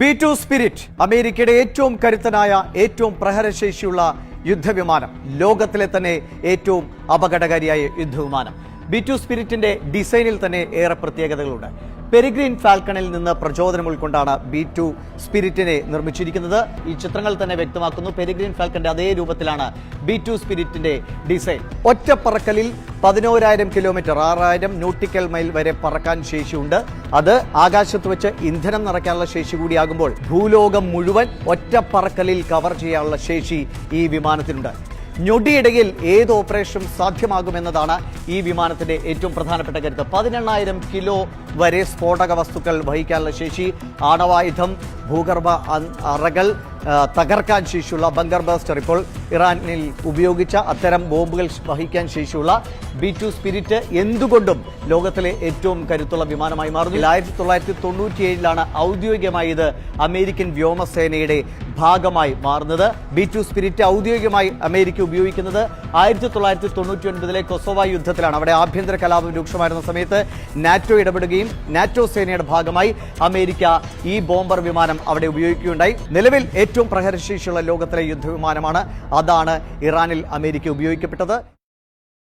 B two spirit അമേരിക്കയുടെ ഏറ്റവും കരുത്തനായ ഏറ്റവും പ്രഹരശേഷിയുള്ള യുദ്ധവിമാനം. ലോകത്തിലെ തന്നെ ഏറ്റവും അപകടകാരിയായ യുദ്ധവിമാനം. ബി ടു സ്പിരിറ്റിന്റെ ഡിസൈനിൽ തന്നെ ഏറെ പ്രത്യേകതകളുണ്ട്. പെരിഗ്രീൻ ഫാൽക്കണിൽ നിന്ന് പ്രചോദനം ഉൾക്കൊണ്ടാണ് ബി ടു സ്പിരിറ്റിനെ നിർമ്മിച്ചിരിക്കുന്നത്. ഈ ചിത്രങ്ങൾ തന്നെ വ്യക്തമാക്കുന്നു. പെരിഗ്രീൻ ഫാൽക്കന്റെ അതേ രൂപത്തിലാണ് ബി ടു സ്പിരിറ്റിന്റെ ഡിസൈൻ. ഒറ്റപ്പറക്കലിൽ പതിനോരായിരം കിലോമീറ്റർ ആറായിരം ന്യൂട്ടിക്കൽ മൈൽ വരെ പറക്കാൻ ശേഷിയുണ്ട്. അത് ആകാശത്ത് വെച്ച് ഇന്ധനം നിറയ്ക്കാനുള്ള ശേഷി കൂടിയാകുമ്പോൾ ഭൂലോകം മുഴുവൻ ഒറ്റപ്പറക്കലിൽ കവർ ചെയ്യാനുള്ള ശേഷി ഈ വിമാനത്തിനുണ്ട്. ഞൊടിയിടയിൽ ഏത് ഓപ്പറേഷനും സാധ്യമാകുമെന്നതാണ് ഈ വിമാനത്തിന്റെ ഏറ്റവും പ്രധാനപ്പെട്ട കരുത്ത്. പതിനെണ്ണായിരം കിലോ വരെ സ്ഫോടക വസ്തുക്കൾ വഹിക്കാനുള്ള ശേഷി ആണവായുധം ഭൂഗർഭ അറകൾ തകർക്കാൻ ശേഷിയുള്ള ബങ്കർ ബസ്റ്റർ ഇപ്പോൾ ഇറാനിൽ ഉപയോഗിച്ച അത്തരം ബോംബുകൾ വഹിക്കാൻ ശേഷിയുള്ള ബി ടു സ്പിരിറ്റ് എന്തുകൊണ്ടും ലോകത്തിലെ ഏറ്റവും കരുത്തുള്ള വിമാനമായി മാറുന്നു. ആയിരത്തി തൊള്ളായിരത്തി തൊണ്ണൂറ്റിയേഴിലാണ് ഔദ്യോഗികമായി ഇത് അമേരിക്കൻ വ്യോമസേനയുടെ ഭാഗമായി മാറുന്നത്. ബി ടു സ്പിരിറ്റ് ഔദ്യോഗികമായി അമേരിക്ക ഉപയോഗിക്കുന്നത് ആയിരത്തി തൊള്ളായിരത്തി തൊണ്ണൂറ്റി ഒൻപതിലെ കൊസോവ യുദ്ധത്തിലാണ്. അവിടെ ആഭ്യന്തര കലാപം രൂക്ഷമായിരുന്ന സമയത്ത് നാറ്റോ ഇടപെടുകയും നാറ്റോ സേനയുടെ ഭാഗമായി അമേരിക്ക ഈ ബോംബർ വിമാനം അവിടെ ഉപയോഗിക്കുകയുണ്ടായി. നിലവിൽ ഏറ്റവും പ്രഹരശേഷിയുള്ള ലോകത്തിലെ യുദ്ധവിമാനമാണ് അതാണ് ഇറാനിൽ അമേരിക്ക ഉപയോഗിക്കപ്പെട്ടത്.